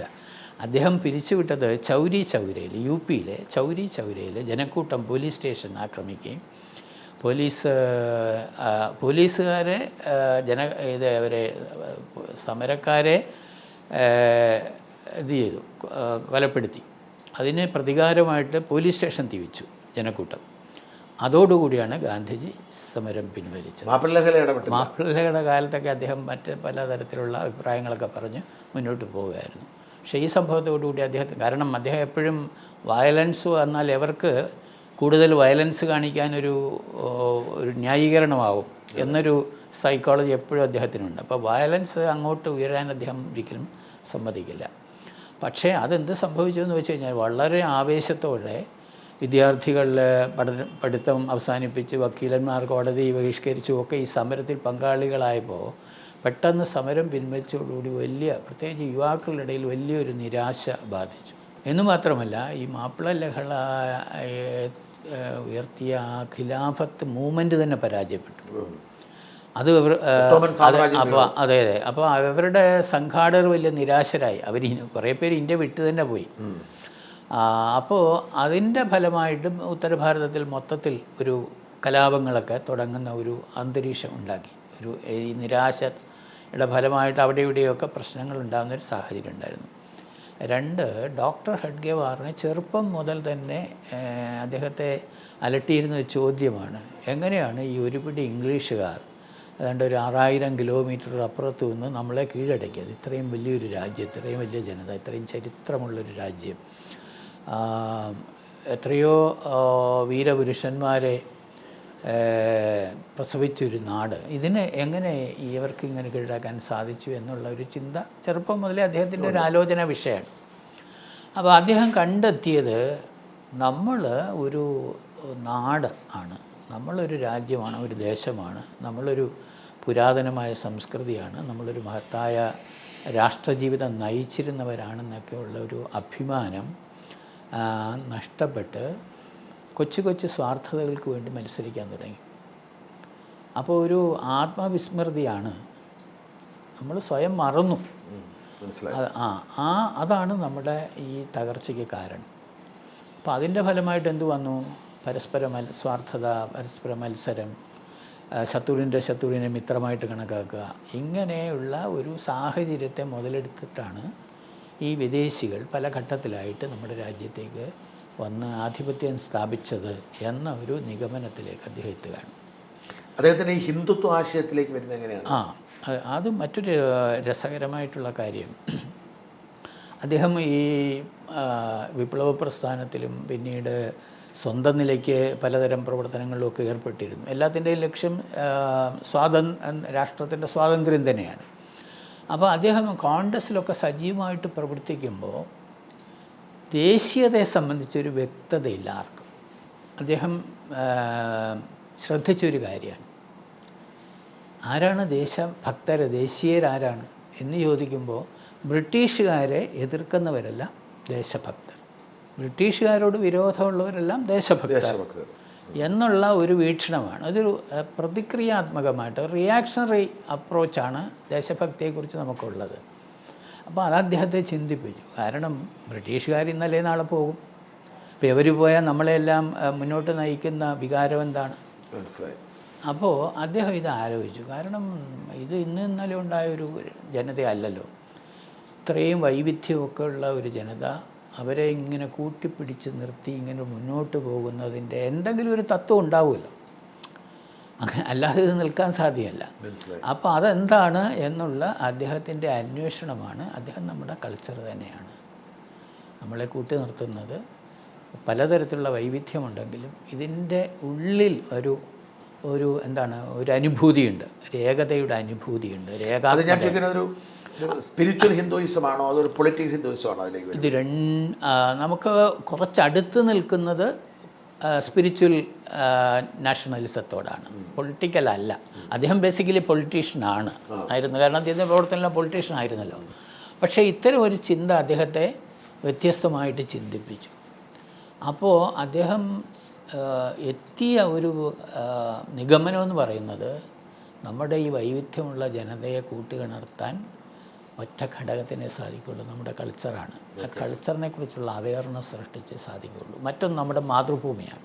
അദ്ദേഹം പിരിച്ചുവിട്ടത് ചൗരി ചൗരയിൽ യു പിയിലെ ചൗരി ചൗരയിൽ ജനക്കൂട്ടം പോലീസ് സ്റ്റേഷൻ ആക്രമിക്കുകയും പോലീസ് പോലീസുകാരെ ജന ഇത് അവരെ സമരക്കാരെ ഇത് ചെയ്തു കൊലപ്പെടുത്തി. അതിന് പ്രതികാരമായിട്ട് പോലീസ് സ്റ്റേഷൻ തിവിച്ചു ജനക്കൂട്ടം. അതോടുകൂടിയാണ് ഗാന്ധിജി സമരം പിൻവലിച്ചത്. മാപ്പിള ലഹള ഇടപെട്ടില്ല. മാപ്പിളയുടെ കാലത്തൊക്കെ അദ്ദേഹം മറ്റ് പലതരത്തിലുള്ള അഭിപ്രായങ്ങളൊക്കെ പറഞ്ഞ് മുന്നോട്ട് പോവുകയായിരുന്നു. പക്ഷേ ഈ സംഭവത്തോടുകൂടി അദ്ദേഹത്തിന് കാരണം അദ്ദേഹം എപ്പോഴും വയലൻസ് വന്നാൽ എവർക്ക് കൂടുതൽ വയലൻസ് കാണിക്കാനൊരു ഒരു ന്യായീകരണമാവും എന്നൊരു സൈക്കോളജി എപ്പോഴും അദ്ദേഹത്തിനുണ്ട്. അപ്പോൾ വയലൻസ് അങ്ങോട്ട് ഉയരാൻ അദ്ദേഹം ഒരിക്കലും സമ്മതിക്കില്ല. പക്ഷേ അതെന്ത് സംഭവിച്ചു എന്ന് വെച്ച് കഴിഞ്ഞാൽ വളരെ ആവേശത്തോടെ വിദ്യാർത്ഥികളുടെ പഠന പഠിത്തം അവസാനിപ്പിച്ച് വക്കീലന്മാർ കോടതി ബഹിഷ്കരിച്ചു ഒക്കെ ഈ സമരത്തിൽ പങ്കാളികളായപ്പോൾ പെട്ടെന്ന് സമരം പിൻവലിച്ചതോടുകൂടി വലിയ പ്രത്യേകിച്ച് യുവാക്കളുടെ ഇടയിൽ വലിയൊരു നിരാശ ബാധിച്ചു. എന്നു മാത്രമല്ല ഈ മാപ്പിള ലഹള ഉയർത്തിയ ആ ഖിലാഫത്ത് മൂവ്മെന്റ് തന്നെ പരാജയപ്പെട്ടു. അത് ഇവർ അപ്പോൾ അതെ അതെ അപ്പോൾ അവരുടെ സംഘാടകർ വലിയ നിരാശരായി. അവർ കുറേ പേര് ഇന്ത്യ വിട്ടു തന്നെ പോയി. അപ്പോൾ അതിന്റെ ഫലമായിട്ടും ഉത്തരഭാരതത്തിൽ മൊത്തത്തിൽ ഒരു കലാപങ്ങളൊക്കെ തുടങ്ങുന്ന ഒരു അന്തരീക്ഷം ഉണ്ടാക്കി. ഒരു ഈ നിരാശയുടെ ഫലമായിട്ട് അവിടെ ഇവിടെയൊക്കെ പ്രശ്നങ്ങൾ ഉണ്ടാകുന്ന ഒരു സാഹചര്യം ഉണ്ടായിരുന്നു. രണ്ട് ഡോക്ടർ ഹെഡ്ഗേവാറിന് ചെറുപ്പം മുതൽ തന്നെ അദ്ദേഹത്തെ അലട്ടിയിരുന്ന ഒരു ചോദ്യമാണ്. എങ്ങനെയാണ് ഈ ഒരുപിടി ഇംഗ്ലീഷുകാർ ഏതാണ്ട് ഒരു ആറായിരം കിലോമീറ്റർ അപ്പുറത്ത് നിന്ന് നമ്മളെ കീഴടക്കിയത്? ഇത്രയും വലിയൊരു രാജ്യം ഇത്രയും വലിയ ജനത ഇത്രയും ചരിത്രമുള്ളൊരു രാജ്യം. എത്രയോ വീരപുരുഷന്മാരെ പ്രസവിച്ചൊരു നാട്. ഇതിന് എങ്ങനെ ഇവർക്ക് ഇങ്ങനെ കീഴടക്കാൻ സാധിച്ചു എന്നുള്ള ഒരു ചിന്ത ചെറുപ്പം മുതലേ അദ്ദേഹത്തിന്റെ ഒരു ആലോചന വിഷയമാണ്. അപ്പോൾ അദ്ദേഹം കണ്ടെത്തിയത് നമ്മൾ ഒരു നാട് ആണ്. നമ്മളൊരു രാജ്യമാണ് ഒരു ദേശമാണ്. നമ്മളൊരു പുരാതനമായ സംസ്കൃതിയാണ്. നമ്മളൊരു മഹത്തായ രാഷ്ട്രജീവിതം നയിച്ചിരുന്നവരാണെന്നൊക്കെയുള്ള ഒരു അഭിമാനം നഷ്ടപ്പെട്ട് കൊച്ചു കൊച്ചു സ്വാർത്ഥതകൾക്ക് വേണ്ടി മത്സരിക്കാൻ തുടങ്ങി. അപ്പോൾ ഒരു ആത്മവിസ്മൃതിയാണ്. നമ്മൾ സ്വയം മറന്നു. ആ ആ അതാണ് നമ്മുടെ ഈ തകർച്ചയ്ക്ക് കാരണം. അപ്പോൾ അതിന്റെ ഫലമായിട്ട് എന്തു വന്നു? പരസ്പര മൽ സ്വാർത്ഥത പരസ്പര മത്സരം ശത്രുവിന്റെ ശത്രുവിനെ മിത്രമായിട്ട് കണക്കാക്കുക. ഇങ്ങനെയുള്ള ഒരു സാഹചര്യത്തെ മുതലെടുത്തിട്ടാണ് ഈ വിദേശികൾ പല ഘട്ടത്തിലായിട്ട് നമ്മുടെ രാജ്യത്തേക്ക് വന്ന് ആധിപത്യം സ്ഥാപിച്ചത് എന്ന ഒരു നിഗമനത്തിലേക്ക് അദ്ദേഹം എത്തുകയാണ്. അദ്ദേഹത്തിന് ഈ ഹിന്ദുത്വ ആശയത്തിലേക്ക് വരുന്ന എങ്ങനെയാണ്? ആ അത് മറ്റൊരു രസകരമായിട്ടുള്ള കാര്യം. അദ്ദേഹം ഈ വിപ്ലവ പ്രസ്ഥാനത്തിലും പിന്നീട് സ്വന്തം നിലയ്ക്ക് പലതരം പ്രവർത്തനങ്ങളിലൊക്കെ ഏർപ്പെട്ടിരുന്നു. എല്ലാത്തിന്റെയും ലക്ഷ്യം സ്വാതന് സ്വാതന്ത്ര്യ രാഷ്ട്രത്തിന്റെ സ്വാതന്ത്ര്യം തന്നെയാണ്. അപ്പോൾ അദ്ദേഹം കോൺഗ്രസ്സിലൊക്കെ സജീവമായിട്ട് പ്രവർത്തിക്കുമ്പോൾ ദേശീയതയെ സംബന്ധിച്ചൊരു വ്യക്തതയില്ല ആർക്കും. അദ്ദേഹം ശ്രദ്ധിച്ചൊരു കാര്യമാണ്. ആരാണ് ദേശഭക്തർ ദേശീയരാരാണ് എന്ന് ചോദിക്കുമ്പോൾ ബ്രിട്ടീഷുകാരെ എതിർക്കുന്നവരെല്ലാം ദേശഭക്തർ. ബ്രിട്ടീഷുകാരോട് വിരോധമുള്ളവരെല്ലാം ദേശഭക്തർ. എന്നുള്ള ഒരു വീക്ഷണമാണ്. അതൊരു പ്രതിക്രിയാത്മകമായിട്ട് റിയാക്ഷണറി അപ്രോച്ചാണ് ദേശഭക്തിയെക്കുറിച്ച് നമുക്കുള്ളത്. അപ്പോൾ അത് അദ്ദേഹത്തെ ചിന്തിപ്പിച്ചു. കാരണം ബ്രിട്ടീഷുകാർ ഇന്നലെ നാളെ പോകും. ഇപ്പോൾ ഇവർ പോയാൽ നമ്മളെല്ലാം മുന്നോട്ട് നയിക്കുന്ന വികാരം എന്താണ്? മനസ്സിലായി അപ്പോൾ അദ്ദേഹം ഇത് ആലോചിച്ചു. കാരണം ഇത് ഇന്ന് ഇന്നലെ ഉണ്ടായ ഒരു ജനതയല്ലല്ലോ. ഇത്രയും വൈവിധ്യമൊക്കെ ഉള്ള ഒരു ജനത അവരെ ഇങ്ങനെ കൂട്ടിപ്പിടിച്ച് നിർത്തി ഇങ്ങനെ മുന്നോട്ട് പോകുന്നതിന്റെ എന്തെങ്കിലും ഒരു തത്വം ഉണ്ടാവുമല്ലോ. അല്ലാതെ ഇത് നിൽക്കാൻ സാധ്യമല്ല. അപ്പോൾ അതെന്താണ് എന്നുള്ള അദ്ദേഹത്തിന്റെ അന്വേഷണമാണ്. അദ്ദേഹം നമ്മുടെ കൾച്ചർ തന്നെയാണ്. നമ്മളെ കൂട്ടി നിർത്തുന്നത് പലതരത്തിലുള്ള വൈവിധ്യമുണ്ടെങ്കിലും ഇതിന്റെ ഉള്ളിൽ ഒരു ഒരു എന്താണ് ഒരു അനുഭൂതിയുണ്ട്. ഒരു ഏകതയുടെ അനുഭൂതിയുണ്ട് അത് ഞാൻ ചോദിക്കുന്ന ഒരു സ്പിരിച്വൽ ഹിന്ദുയിസം ആണോ? അതൊരു പൊളിറ്റിക്കൽ ഹിന്ദുയിസം ആണോ അതിലേക്ക് ഇത് രണ്ട് നമുക്ക് കുറച്ചടുത്ത് നിൽക്കുന്നത് സ്പിരിച്വൽ നാഷണലിസത്തോടാണ് പൊളിറ്റിക്കൽ അല്ല. അദ്ദേഹം ബേസിക്കലി പൊളിറ്റീഷ്യനാണ് ആയിരുന്നു. കാരണം അദ്ദേഹത്തിന്റെ പ്രവർത്തനം പൊളിറ്റീഷ്യൻ ആയിരുന്നല്ലോ. പക്ഷേ ഇത്തരം ഒരു ചിന്ത അദ്ദേഹത്തെ വ്യത്യസ്തമായിട്ട് ചിന്തിപ്പിച്ചു. അപ്പോൾ അദ്ദേഹം എത്തിയ ഒരു നിഗമനം എന്ന് പറയുന്നത് നമ്മുടെ ഈ വൈവിധ്യമുള്ള ജനതയെ കൂട്ടുകിണർത്താൻ ഒറ്റ ഘടകത്തിനെ സാധിക്കുള്ളൂ നമ്മുടെ കൾച്ചറാണ്. ആ കൾച്ചറിനെ കുറിച്ചുള്ള അവയർനെസ് സൃഷ്ടിച്ചേ സാധിക്കുകയുള്ളൂ. മറ്റൊന്ന് നമ്മുടെ മാതൃഭൂമിയാണ്.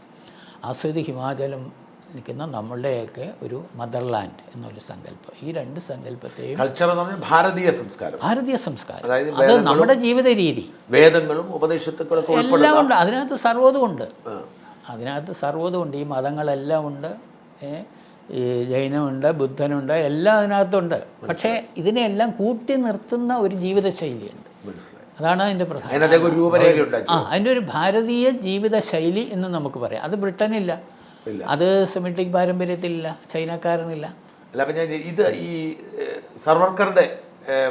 ആസ്വദി ഹിമാചലം നിൽക്കുന്ന നമ്മളുടെയൊക്കെ ഒരു മദർലാൻഡ് എന്നൊരു സങ്കല്പം. ഈ രണ്ട് സങ്കല്പത്തെയും കൾച്ചർ എന്ന് പറഞ്ഞാൽ ഭാരതീയ സംസ്കാരം. ഭാരതീയ സംസ്കാരം. അതായത് അത് നമ്മുടെ ജീവിത രീതി വേദങ്ങളും ഉപദേശത്തുക്കളും എല്ലാം ഉണ്ട്. അതിനകത്ത് സർവതും ഉണ്ട്. അതിനകത്ത് സർവതും ഉണ്ട്. ഈ മതങ്ങളെല്ലാം ഉണ്ട്. ഏ, ഈ ജൈനമുണ്ട് ബുദ്ധനുണ്ട് എല്ലാം അതിനകത്തുണ്ട്. പക്ഷേ ഇതിനെല്ലാം കൂട്ടി നിർത്തുന്ന ഒരു ജീവിതശൈലിയുണ്ട്. അതാണ് അതിന്റെ പ്രധാന ആ അതിന്റെ ഒരു ഭാരതീയ ജീവിതശൈലി എന്ന് നമുക്ക് പറയാം. അത് ബ്രിട്ടനില്ല. അത് സെമിറ്റിക് പാരമ്പര്യത്തിലില്ല ചൈനക്കാരനില്ല. അല്ല അപ്പം ഞാൻ ഇത് ഈ സർവർക്കറുടെ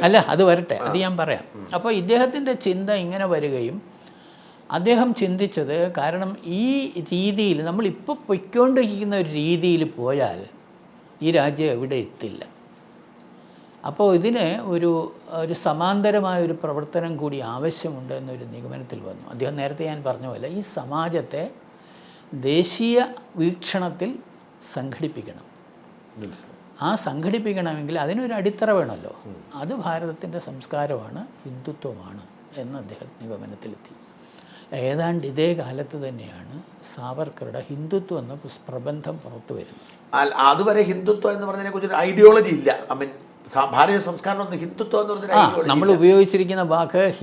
അല്ല അത് വരട്ടെ. അത് ഞാൻ പറയാം. അപ്പോൾ ഇദ്ദേഹത്തിന്റെ ചിന്ത ഇങ്ങനെ വരികയും അദ്ദേഹം ചിന്തിച്ചത് കാരണം ഈ രീതിയിൽ നമ്മളിപ്പോൾ പൊയ്ക്കൊണ്ടിരിക്കുന്ന ഒരു രീതിയിൽ പോയാൽ ഈ രാജ്യം എവിടെ എത്തില്ല. അപ്പോൾ ഇതിന് ഒരു ഒരു സമാന്തരമായ ഒരു പ്രവർത്തനം കൂടി ആവശ്യമുണ്ട് എന്നൊരു നിഗമനത്തിൽ വന്നു. അദ്ദേഹം നേരത്തെ ഞാൻ പറഞ്ഞ പോലെ ഈ സമാജത്തെ ദേശീയ വീക്ഷണത്തിൽ സംഘടിപ്പിക്കണം. ആ സംഘടിപ്പിക്കണമെങ്കിൽ അതിനൊരു അടിത്തറ വേണമല്ലോ. അത് ഭാരതത്തിന്റെ സംസ്കാരമാണ് ഹിന്ദുത്വമാണ് എന്ന് അദ്ദേഹം നിഗമനത്തിലെത്തി. ഏതാണ്ട് ഇതേ കാലത്ത് തന്നെയാണ് സാവർക്കറുടെ ഹിന്ദുത്വം എന്ന പ്രബന്ധം പുറത്തു വരുന്നത്. അതുവരെ ഹിന്ദുത്വം എന്ന് പറഞ്ഞതിനെ കുറിച്ച് ഐഡിയോളജി ഇല്ല. ഐ മീൻ ഭാരതീയ സംസ്കാരം ഹിന്ദുത്വം എന്ന് ഐഡിയോളജി നമ്മൾ ഉപയോഗിച്ചിരിക്കുന്ന വാക്ക്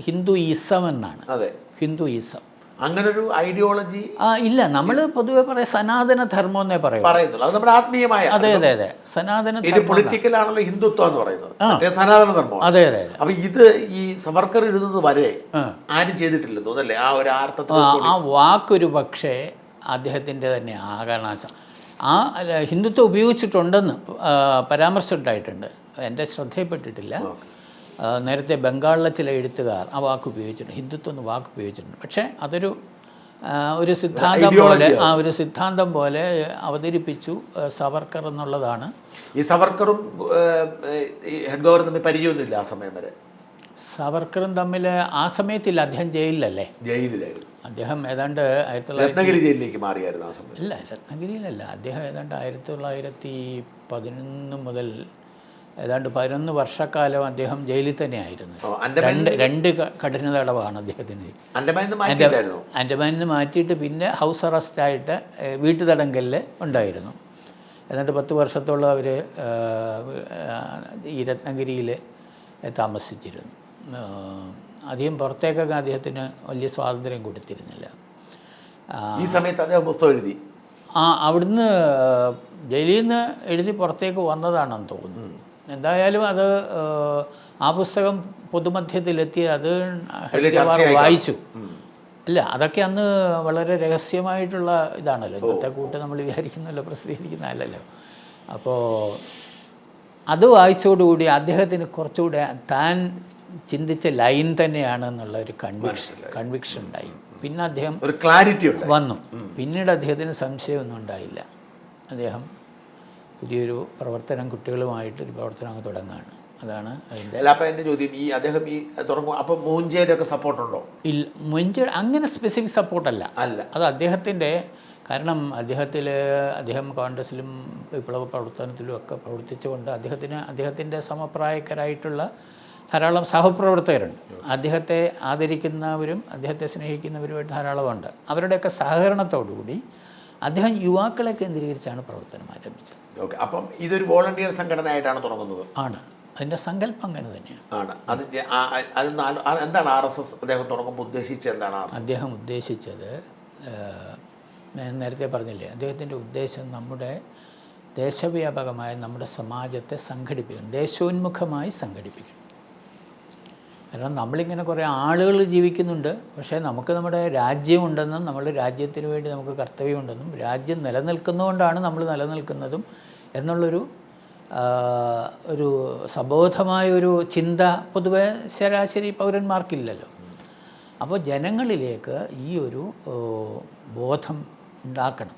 ഹിന്ദുയിസം എന്നാണ്. അതെ. ഹിന്ദുയിസം. അങ്ങനൊരു ഐഡിയോളജി ആ ഇല്ല നമ്മൾ പൊതുവെ പറയാം സനാതന ധർമ്മം എന്നേ പറയും പറയുന്നുള്ളൂ അത് നമ്മുടെ ആത്മീയമായ അതെ അതെ അതെ. സനാതന ഇത് പൊളിറ്റിക്കൽ ആണല്ലോ ഹിന്ദുത്വം എന്ന് പറയുന്നത്. സനാതന ധർമ്മം അതെ അതെ അപ്പൊ ഇത് ഈ സവർക്കർ എഴുതുന്നത് വരെ. ആരും ചെയ്തിട്ടില്ല തോന്നല്ലേ ആ ഒരു ആർത്ഥത്തിൽ ആ വാക്കൊരു പക്ഷേ അദ്ദേഹത്തിന്റെ തന്നെ ആകരണാശം ആ ഹിന്ദുത്വം ഉപയോഗിച്ചിട്ടുണ്ടെന്ന് പരാമർശമുണ്ടായിട്ടുണ്ട്. എന്റെ ശ്രദ്ധയിൽപ്പെട്ടിട്ടില്ല. നേരത്തെ ബംഗാളിലെ ചില എഴുത്തുകാർ ആ വാക്ക് ഉപയോഗിച്ചിട്ടുണ്ട്. ഹിന്ദുത്വം എന്ന വാക്ക് ഉപയോഗിച്ചിട്ടുണ്ട്. പക്ഷേ അതൊരു ഒരു സിദ്ധാന്തം പോലെ ആ ഒരു സിദ്ധാന്തം പോലെ അവതരിപ്പിച്ചു സവർക്കർ എന്നുള്ളതാണ്. ഈ സവർക്കറും ഏഹ്, ഈ ഹെഡ് ഗവർണറും തമ്മിൽ പരിചയമൊന്നുമില്ല ആ സമയം വരെ? സവർക്കറും തമ്മിൽ ആ സമയത്തില്ല. അദ്ദേഹം ജയിലിലല്ലേ? ജയിലിലായിരുന്നു. അദ്ദേഹം ഏതാണ്ട് ആയിരത്തി തൊള്ളായിരത്തി രത്നഗിരി ജയിലിലേക്ക് മാറിയായിരുന്നു ആ സമയത്ത് അല്ല രത്നഗിരിയിലല്ല. അദ്ദേഹം ഏതാണ്ട് ആയിരത്തി തൊള്ളായിരത്തി പതിനൊന്ന് മുതൽ ഏതാണ്ട് പതിനൊന്ന് വർഷക്കാലം അദ്ദേഹം ജയിലിൽ തന്നെയായിരുന്നു. രണ്ട് രണ്ട് കഠിന തടവാണ് അദ്ദേഹത്തിന്. അൻഡമാനിൽ നിന്ന് മാറ്റിയിട്ട് പിന്നെ ഹൗസ് അറസ്റ്റായിട്ട് വീട്ടു തടങ്കലിൽ ഉണ്ടായിരുന്നു. ഏതാണ്ട് പത്ത് വർഷത്തോളം അവർ ഈ രത്നഗിരിയിൽ താമസിച്ചിരുന്നു. അധികം പുറത്തേക്കൊക്കെ അദ്ദേഹത്തിന് വലിയ സ്വാതന്ത്ര്യം കൊടുത്തിരുന്നില്ല. ഈ സമയത്ത് അദ്ദേഹം പുസ്തകം എഴുതി? ആ അവിടുന്ന് ജയിലിൽ നിന്ന് എഴുതി പുറത്തേക്ക് വന്നതാണെന്ന് തോന്നുന്നു. എന്തായാലും അത് ആ പുസ്തകം പൊതുമധ്യത്തിലെത്തി അത് ഹെഡ്ഗേവാർ വായിച്ചു. അല്ല അതൊക്കെ അന്ന് വളരെ രഹസ്യമായിട്ടുള്ള ഇതാണല്ലോ. ഇന്നത്തെ കൂട്ട് നമ്മൾ വിചാരിക്കുന്നല്ലോ പ്രസിദ്ധീകരിക്കുന്നതല്ലല്ലോ. അപ്പോൾ അത് വായിച്ചോടുകൂടി അദ്ദേഹത്തിന് കുറച്ചുകൂടെ താൻ ചിന്തിച്ച ലൈൻ തന്നെയാണ് എന്നുള്ള ഒരു കൺവിക്ഷൻ കൺവിക്ഷൻ ഉണ്ടായി. പിന്നെ അദ്ദേഹം ഒരു ക്ലാരിറ്റി വന്നു. പിന്നീട് അദ്ദേഹത്തിന് സംശയമൊന്നും ഉണ്ടായില്ല. അദ്ദേഹം പുതിയൊരു പ്രവർത്തനം കുട്ടികളുമായിട്ട് ഒരു പ്രവർത്തനം അങ്ങ് തുടങ്ങുകയാണ്. അതാണ് അതിന്റെ അല്ല അപ്പം എന്റെ ചോദ്യം ഈ അദ്ദേഹം ഈ തുടങ്ങും അപ്പോൾ മൂഞ്ചയുടെ ഒക്കെ സപ്പോർട്ടുണ്ടോ? ഇല്ല മുഞ്ച അങ്ങനെ സ്പെസിഫിക് സപ്പോർട്ടല്ല അല്ല. അത് അദ്ദേഹത്തിന്റെ കാരണം അദ്ദേഹത്തിൽ അദ്ദേഹം കോൺഗ്രസിലും വിപ്ലവ പ്രവർത്തനത്തിലും ഒക്കെ പ്രവർത്തിച്ചുകൊണ്ട് അദ്ദേഹത്തിന് അദ്ദേഹത്തിന്റെ സമപ്രായക്കരായിട്ടുള്ള ധാരാളം സഹപ്രവർത്തകരുണ്ട്. അദ്ദേഹത്തെ ആദരിക്കുന്നവരും അദ്ദേഹത്തെ സ്നേഹിക്കുന്നവരുമായിട്ട് ധാരാളമുണ്ട്. അവരുടെയൊക്കെ സഹകരണത്തോടുകൂടി അദ്ദേഹം യുവാക്കളെ കേന്ദ്രീകരിച്ചാണ് പ്രവർത്തനം ആരംഭിച്ചത്. ഓക്കെ അപ്പം ഇതൊരു വോളണ്ടിയർ സംഘടനയായിട്ടാണ് തുടങ്ങുന്നത്? ആണ്. അതിന്റെ സങ്കല്പം അങ്ങനെ തന്നെയാണ്. ആണ്. എന്താണ് ആർ എസ് എസ് അദ്ദേഹം തുടങ്ങുമ്പോൾ ഉദ്ദേശിച്ചത് എന്താണ് അദ്ദേഹം ഉദ്ദേശിച്ചത് ഞാൻ നേരത്തെ പറഞ്ഞില്ലേ അദ്ദേഹത്തിന്റെ ഉദ്ദേശം നമ്മുടെ ദേശവ്യാപകമായ നമ്മുടെ സമാജത്തെ സംഘടിപ്പിക്കണം ദേശോന്മുഖമായി സംഘടിപ്പിക്കണം. കാരണം നമ്മളിങ്ങനെ കുറേ ആളുകൾ ജീവിക്കുന്നുണ്ട്. പക്ഷേ നമുക്ക് നമ്മുടെ രാജ്യമുണ്ടെന്നും നമ്മുടെ രാജ്യത്തിന് വേണ്ടി നമുക്ക് കർത്തവ്യമുണ്ടെന്നും രാജ്യം നിലനിൽക്കുന്നതുകൊണ്ടാണ് നമ്മൾ നിലനിൽക്കുന്നതും എന്നുള്ളൊരു ഒരു സബോധമായ ഒരു ചിന്ത പൊതുവെ ശരാശരി പൗരന്മാർക്കില്ലല്ലോ. അപ്പോൾ ജനങ്ങളിലേക്ക് ഈ ഒരു ബോധം ഉണ്ടാക്കണം.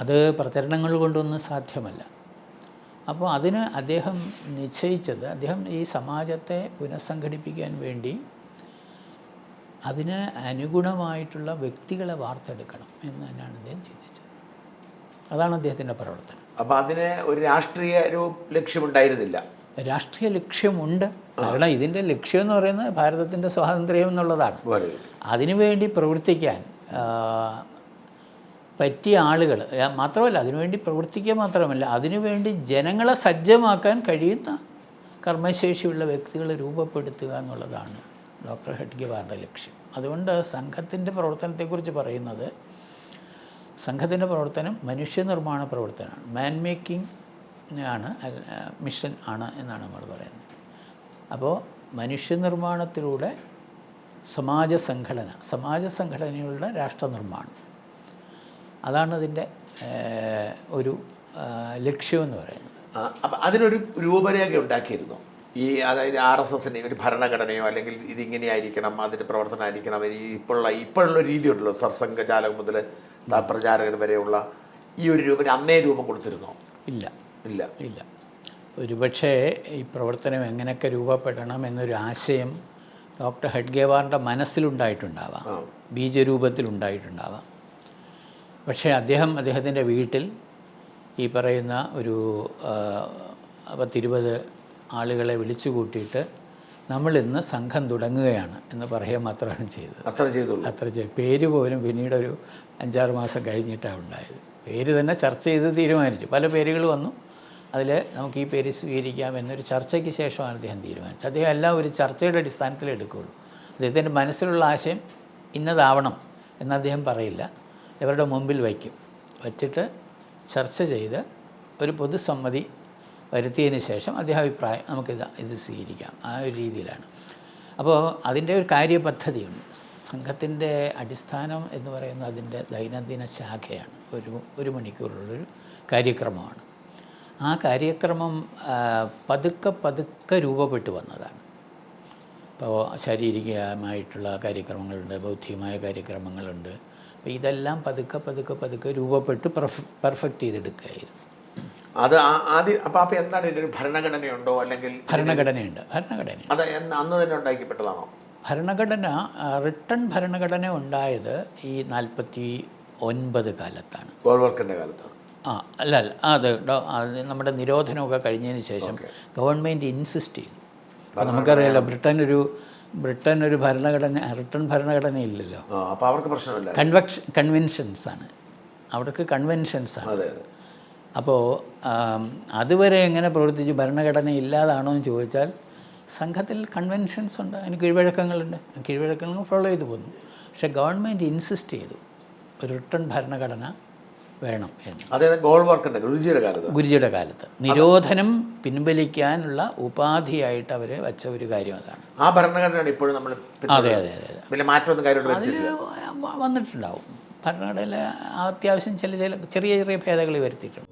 അത് പ്രചരണങ്ങൾ കൊണ്ടൊന്നും സാധ്യമല്ല. അപ്പോൾ അതിന് അദ്ദേഹം നിശ്ചയിച്ചത് അദ്ദേഹം ഈ സമാജത്തെ പുനഃസംഘടിപ്പിക്കാൻ വേണ്ടി അതിന് അനുഗുണമായിട്ടുള്ള വ്യക്തികളെ വാർത്തെടുക്കണം എന്ന് തന്നെയാണ് അദ്ദേഹം ചിന്തിച്ചത്. അതാണ് അദ്ദേഹത്തിന്റെ പ്രവർത്തനം. അപ്പോൾ അതിന് ഒരു രാഷ്ട്രീയ ഒരു ലക്ഷ്യമുണ്ടായിരുന്നില്ല. രാഷ്ട്രീയ ലക്ഷ്യമുണ്ട്. കാരണം ഇതിന്റെ ലക്ഷ്യം എന്ന് പറയുന്നത് ഭാരതത്തിന്റെ സ്വാതന്ത്ര്യം എന്നുള്ളതാണ്. അതിനുവേണ്ടി പ്രവർത്തിക്കാൻ പറ്റിയ ആളുകൾ. മാത്രമല്ല അതിനുവേണ്ടി പ്രവർത്തിക്കുക മാത്രമല്ല അതിനുവേണ്ടി ജനങ്ങളെ സജ്ജമാക്കാൻ കഴിയുന്ന കർമ്മശേഷിയുള്ള വ്യക്തികളെ രൂപപ്പെടുത്തുക എന്നുള്ളതാണ് ഡോക്ടർ ഹെഡ്ഗിവാറിന്റെ ലക്ഷ്യം. അതുകൊണ്ട് സംഘത്തിന്റെ പ്രവർത്തനത്തെക്കുറിച്ച് പറയുന്നത് സംഘത്തിന്റെ പ്രവർത്തനം മനുഷ്യനിർമ്മാണ പ്രവർത്തനമാണ്. മാൻ മേക്കിംഗ് ആണ് മിഷൻ ആണ് എന്നാണ് നമ്മൾ പറയുന്നത്. അപ്പോൾ മനുഷ്യനിർമ്മാണത്തിലൂടെ സമാജ സംഘടന സമാജ സംഘടനയുള്ള രാഷ്ട്രനിർമ്മാണം. അതാണ് അതിന്റെ ഒരു ലക്ഷ്യമെന്ന് പറയുന്നത്. അപ്പം അതിനൊരു രൂപരേഖ ഉണ്ടാക്കിയിരുന്നു? ഈ അതായത് ആർ എസ് എസിന്റെ ഒരു ഭരണഘടനയോ അല്ലെങ്കിൽ ഇതിങ്ങനെയായിരിക്കണം അതിന്റെ പ്രവർത്തനമായിരിക്കണം ഈ ഇപ്പോഴുള്ള ഇപ്പോഴുള്ള രീതി ഉണ്ടല്ലോ സർസംഘചാലകം മുതൽ പ്രചാരകൻ വരെയുള്ള ഈ ഒരു രൂപം അന്നേ രൂപം കൊടുത്തിരുന്നോ? ഇല്ല. ഇല്ല. ഇല്ല. ഒരുപക്ഷേ ഈ പ്രവർത്തനം എങ്ങനെയൊക്കെ രൂപപ്പെടണം എന്നൊരു ആശയം ഡോക്ടർ ഹെഡ്ഗേവാറിന്റെ മനസ്സിലുണ്ടായിട്ടുണ്ടാവാം. ബീജരൂപത്തിലുണ്ടായിട്ടുണ്ടാവാം. പക്ഷേ അദ്ദേഹം അദ്ദേഹത്തിന്റെ വീട്ടിൽ ഈ പറയുന്ന ഒരു പത്തിരുപത് ആളുകളെ വിളിച്ചു കൂട്ടിയിട്ട് നമ്മൾ ഇന്ന് സംഘം തുടങ്ങുകയാണ് എന്ന് പറയുക മാത്രമാണ് ചെയ്തത്. അത്ര ചെയ്തു അത്ര ചെയ്തു പേര് പോലും പിന്നീട് ഒരു അഞ്ചാറ് മാസം കഴിഞ്ഞിട്ടാണ് ഉണ്ടായത്. പേര് തന്നെ ചർച്ച ചെയ്ത് തീരുമാനിച്ചു. പല പേരുകൾ വന്നു. അതിൽ നമുക്ക് ഈ പേര് സ്വീകരിക്കാം എന്നൊരു ചർച്ചയ്ക്ക് ശേഷമാണ് അദ്ദേഹം തീരുമാനിച്ചത്. അദ്ദേഹം എല്ലാം ഒരു ചർച്ചയുടെ അടിസ്ഥാനത്തിൽ എടുക്കുകയുള്ളൂ. അദ്ദേഹത്തിന്റെ മനസ്സിലുള്ള ആശയം ഇന്നതാവണം എന്ന് അദ്ദേഹം പറയില്ല. ഇവരുടെ മുമ്പിൽ വയ്ക്കും. വച്ചിട്ട് ചർച്ച ചെയ്ത് ഒരു പൊതുസമ്മതി വരുത്തിയതിന് ശേഷം അദ്ദേഹം അഭിപ്രായം നമുക്കിത് ഇത് സ്വീകരിക്കാം. ആ ഒരു രീതിയിലാണ്. അപ്പോൾ അതിന്റെ ഒരു കാര്യപദ്ധതിയുണ്ട്. സംഘത്തിന്റെ അടിസ്ഥാനം എന്ന് പറയുന്നത് അതിന്റെ ദൈനംദിന ശാഖയാണ്. ഒരു ഒരു മണിക്കൂറുള്ളൊരു കാര്യക്രമമാണ്. ആ കാര്യക്രമം പതുക്കെ പതുക്കെ രൂപപ്പെട്ടു വന്നതാണ്. ഇപ്പോൾ ശാരീരികമായിട്ടുള്ള കാര്യക്രമങ്ങളുണ്ട് ബൗദ്ധികമായ കാര്യക്രമങ്ങളുണ്ട്. അപ്പോൾ ഇതെല്ലാം പതുക്കെ പതുക്കെ പതുക്കെ രൂപപ്പെട്ട് പെർഫ് പെർഫെക്റ്റ് ചെയ്തെടുക്കുകയായിരുന്നു അത് ആദ്യം അപ്പം അപ്പം എന്താണ് ഇതിന്റെ ഒരു ഭരണഘടനയുണ്ടോ അല്ലെങ്കിൽ ഭരണഘടനയുണ്ട് ഭരണഘടന അത് അന്ന് തന്നെ ഉണ്ടാക്കിപ്പെട്ടതാണോ? ഭരണഘടന റിട്ടൺ ഭരണഘടന ഉണ്ടായത് ഈ നാൽപ്പത്തി ഒൻപത് കാലത്താണ്. ഗോൾവർക്കറിന്റെ കാലത്താണ്. ആ അല്ല അല്ല അത് അത് നമ്മുടെ നിരോധനമൊക്കെ കഴിഞ്ഞതിന് ശേഷം ഗവൺമെന്റ് ഇൻസിസ്റ്റ് ചെയ്തു. അപ്പോൾ നമുക്കറിയാലോ ബ്രിട്ടൻ ഒരു ബ്രിട്ടൻ ഒരു ഭരണഘടന ബ്രിട്ടൻ ഭരണഘടന ഇല്ലല്ലോ അപ്പോൾ അവർക്ക് പ്രശ്നമില്ല. കൺവെക്ഷൻ കൺവെൻഷൻസ് ആണ്. അവർക്ക് കൺവെൻഷൻസ് ആണ്. അപ്പോൾ അതുവരെ എങ്ങനെ പ്രവർത്തിച്ചു? ഭരണഘടന ഇല്ലാതാണോ എന്ന് ചോദിച്ചാൽ സംഘത്തിൽ കൺവെൻഷൻസ് ഉണ്ട്. അതിന് കീഴ്വഴക്കങ്ങളുണ്ട്. കീഴ്വഴക്കങ്ങൾ ഫോളോ ചെയ്തു പോന്നു. പക്ഷേ ഗവൺമെന്റ് ഇൻസിസ്റ്റ് ചെയ്തു. ഒരു റിട്ടേൺ ഭരണഘടന വേണം എന്ന്. അതായത് ഗോൾവർക്കറിന്റെ ഗുരുജിയുടെ കാലത്ത്. ഗുരുജിയുടെ കാലത്ത്. നിരോധനം പിൻവലിക്കാനുള്ള ഉപാധിയായിട്ട് അവർ വെച്ച ഒരു കാര്യം അതാണ്. ആ ഭരണഘടനയാണ് ഇപ്പോഴും നമ്മൾ അതെ അതെ അതെ വലിയ മാറ്റമൊന്നും കാര്യമായിട്ട് അതിൽ വരുത്തിയില്ല വന്നിട്ടുണ്ടാവും. ഭരണഘടനയിൽ അത്യാവശ്യം ചില ചില ചെറിയ ചെറിയ ഭേദഗതി വരുത്തിയിട്ടുണ്ട്.